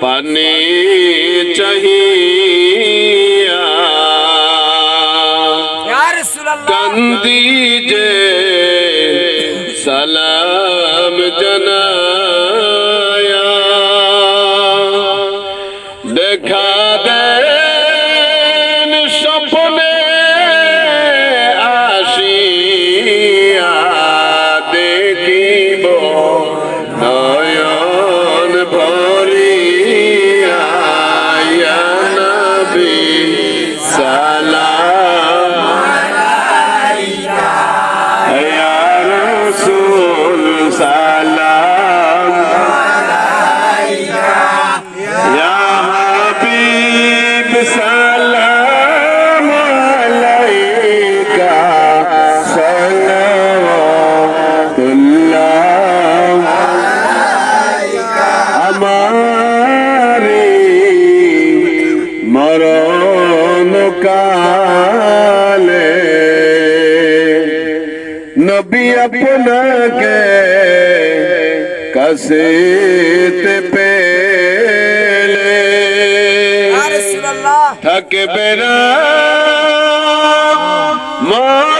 পানে চাহিয়া। কান্দি যে সালাম জানায়া। দেখা দেন নবী আপনাকে কাছেতে পেলে থাকবে না মরণ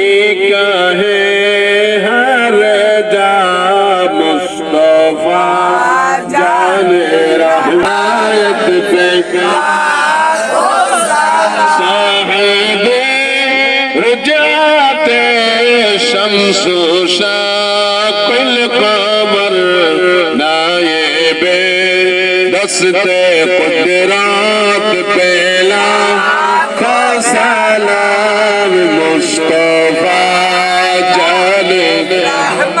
شمس شاق القمر نائب دست قدرات پہلا سلام مصطفیٰ جان رحمت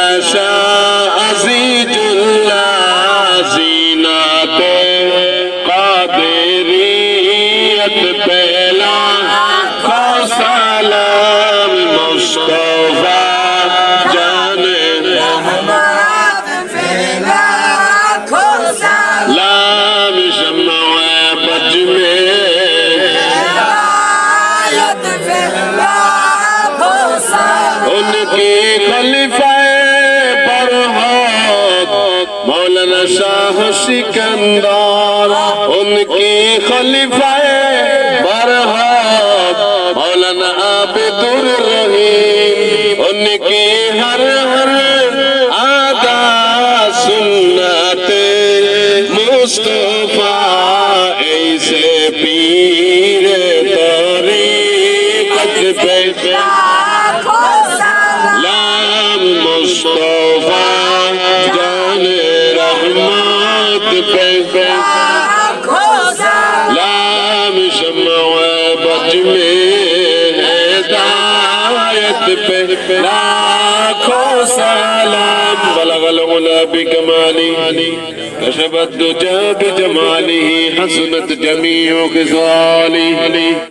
उनकी खलीफाए बरहत मौलाना शाह सिकंदर उनकी खलीफाए बरहत मौलाना आबिदुर रहीम उनकी हर بيت لام مصطفى جان رحمت بيت لام شمع بطم هدايت بيت لاكو سلام بلغ العلا بكمالي كشف الدجى بجماله حسنت جميع خصاله